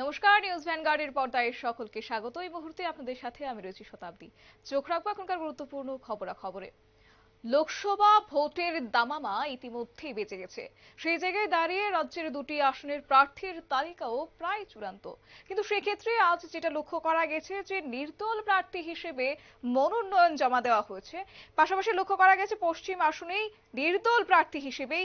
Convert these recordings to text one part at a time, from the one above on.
নমস্কার, নিউজ ভ্যানগার্ডের পর্দায় সকলকে স্বাগত। এই মুহূর্তে আপনাদের সাথে আমি রয়েছি শতাব্দী। চোখ রাখব এখনকার গুরুত্বপূর্ণ খবরাখবরে। লোকসভা ভোটের দামামা ইতিমধ্যেই বেঁচে গেছে। সেই জায়গায় দাঁড়িয়ে রাজ্যের দুটি আসনের প্রার্থীর তালিকাও প্রায় চূড়ান্ত। কিন্তু সেক্ষেত্রে আজ যেটা লক্ষ্য করা গেছে যে নির্দল প্রার্থী হিসেবে মনোনয়ন জমা দেওয়া হয়েছে। পাশাপাশি লক্ষ্য করা গেছে পশ্চিম আসনেই নির্দল প্রার্থী হিসেবেই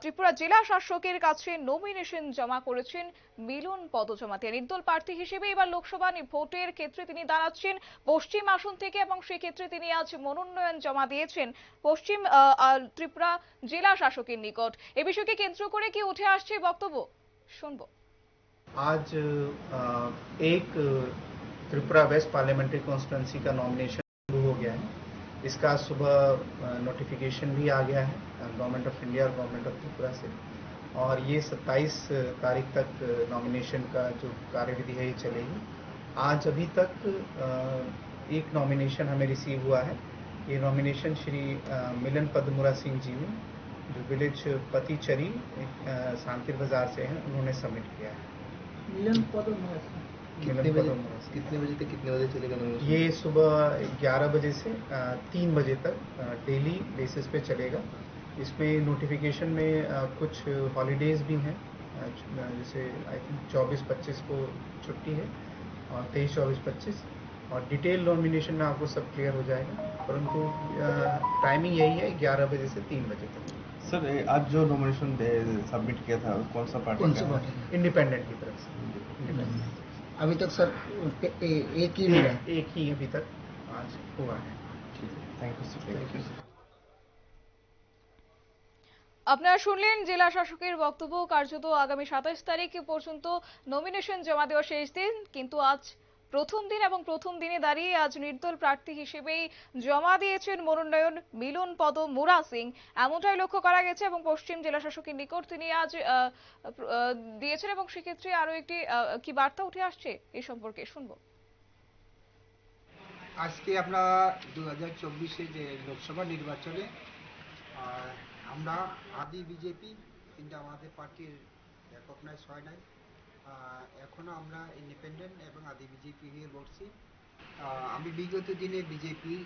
ত্রিপুরা জেলা শাসকের কাছে নমিনেশন জমা করেছেন মিলন পদজমাতে নির্দল প্রার্থী হিসেবে এবার লোকসভা নি- ভোটের ক্ষেত্রে তিনি দাঁড়াচ্ছেন পশ্চিম আসন থেকে এবং সেক্ষেত্রে তিনি আজ মনোনয়ন জমা দিয়েছেন পশ্চিম আহ, আহ, ত্রিপুরা জেলা শাসকের নিকট এ বিষয়কে কেন্দ্র করে কি উঠে আসছে বক্তব্য শুনবো आज अ, एक अ, त्रिपुरा वेस्ट पार्लियामेंट्री कॉन्स्टिट्यूंसी का नॉमिनेशन शुरू हो गया है इसका आज सुबह नोटिफिकेशन भी आ गया है गवर्नमेंट ऑफ इंडिया और गवर्नमेंट ऑफ त्रिपुरा से और ये 27 तारीख तक नॉमिनेशन का जो कार्यविधि है ये चलेगी। आज अभी तक एक नॉमिनेशन हमें रिसीव हुआ है। ये नॉमिनेशन श्री मिलन पद्मुरा सिंह जी ने जो विलेज पतिचरी सांतिर बाज़ार से हैं उन्होंने सबमिट किया है। मिलन कितने बजे कितने बजे तक कितने बजे चलेगा नॉमिनेशन ये सुबह 11 बजे से तीन बजे तक डेली बेसिस पे चलेगा। इसमें नोटिफिकेशन में कुछ हॉलीडेज भी हैं। जैसे आई थिंक 24-25 को छुट्टी है और 23-24-25 और डिटेल नॉमिनेशन में आपको सब क्लियर हो जाएगा। परंतु टाइमिंग यही है 11 बजे से तीन बजे तक। सर आज जो नॉमिनेशन सबमिट किया था कौन सा पार्टी कौन सा पार्टी इंडिपेंडेंट की तरफ़ से। अभी तक सर ए- एक ही मिला एक ही अभी तक। आज हुआ है। ठीक है। Thank you sir thank you sir আপনারা শুনলেন জেলা শাসকের বক্তব্য। কার্যত আগামী সাতাশ তারিখ পর্যন্ত নমিনেশন জমা দেওয়ার শেষ দিন। কিন্তু আজ প্রথম দিন এবং প্রথম দিনে দাঁড়িয়ে আজ নির্দল প্রার্থী হিসেবেই জমা দিয়েছেন মনোনয়ন মিলন পদ মুরা সিং। এমনটাই লক্ষ্য করা গেছে এবং পশ্চিম জেলা শাসকের নিকট তিনি আজ দিয়েছেন এবং সেক্ষেত্রে আরও একটি কি বার্তা উঠে আসছে এই সম্পর্কে শুনব। আজকে আমরা দু হাজার যে লোকসভা নির্বাচনে আমরা আদি বিজেপি কিন্তু আমাদের পার্টির রেকগনাইজ হয় নাই। আহ, এখনও আমরা ইন্ডিপেন্ডেন্ট এবং আদি বিজেপি হয়ে লড়ছি। আমি বিগত দিনে বিজেপি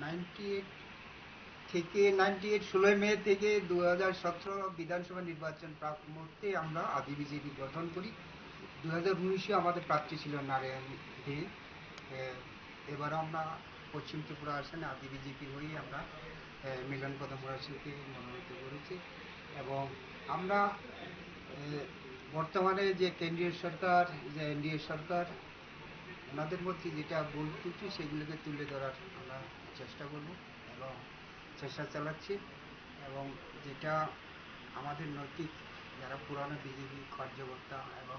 নাইনটি এইট থেকে নাইনটি এইট ষোলোই মে থেকে দু সতেরো বিধানসভা নির্বাচন প্রাক মুহূর্তে আমরা আদি বিজেপি গঠন করি। দু হাজার উনিশে আমাদের প্রার্থী ছিল নারায়ণ দে। আহ, এবারও আমরা পশ্চিম ত্রিপুরা আসনে আদি বিজেপির হয়েই আমরা মিলন সিংকে মনোনীত করেছি। এবং আমরা বর্তমানে যে কেন্দ্রীয় সরকার, যে এনডিএ সরকার, ওনাদের মধ্যে যেটা ভুল ত্রুটি, সেগুলোকে তুলে ধরার আমরা চেষ্টা করব এবং চেষ্টা চালাচ্ছি। এবং যেটা আমাদের নৈতিক, যারা পুরানো বিজেপি কার্যকর্তা এবং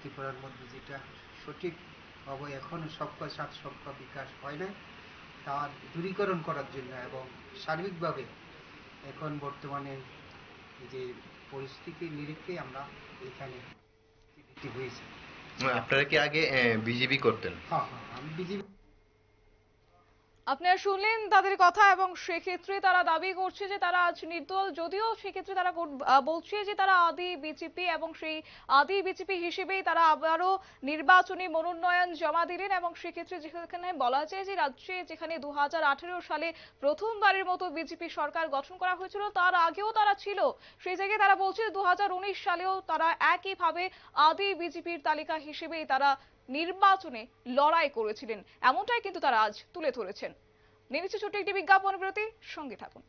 ত্রিপুরার মধ্যে যেটা সঠিকভাবে এখনও সবকা সাথ, সবকা বিকাশ হয় নাই। তার দূরীকরণ করার জন্য এবং সার্বিকভাবে এখন বর্তমানে যে পরিস্থিতির নিরিখে আমরা এখানে হয়েছে। আপনারা কি আগে বিজেপি করতেন? হ্যাঁ হ্যাঁ আমি বিজেপি আপনারা শুনলেন তাদের কথা এবং সেক্ষেত্রে তারা দাবি করছে যে তারা আজ নির্দল। যদিও সেক্ষেত্রে তারা বলছে যে তারা আদি বিজেপি এবং সেই আদি বিজেপি হিসেবেই তারা আবারও নির্বাচনী মনোনয়ন জমা দিলেন এবং সেক্ষেত্রে যেখানে বলা যায় যে রাজ্যে যেখানে দু হাজার আঠেরো সালে প্রথমবারের মতো বিজেপি সরকার গঠন করা হয়েছিল, তার আগেও তারা ছিল। সেই জায়গায় তারা বলছে দু হাজার উনিশ সালেও তারা একইভাবে আদি বিজেপির তালিকা হিসেবেই তারা নির্বাচনে লড়াই করেছিলেন। এমনটাই কিন্তু তারা আজ তুলে ধরেছেন। নিয়ে ছোট্ট একটি বিজ্ঞাপন বিরতি, সঙ্গে থাকুন।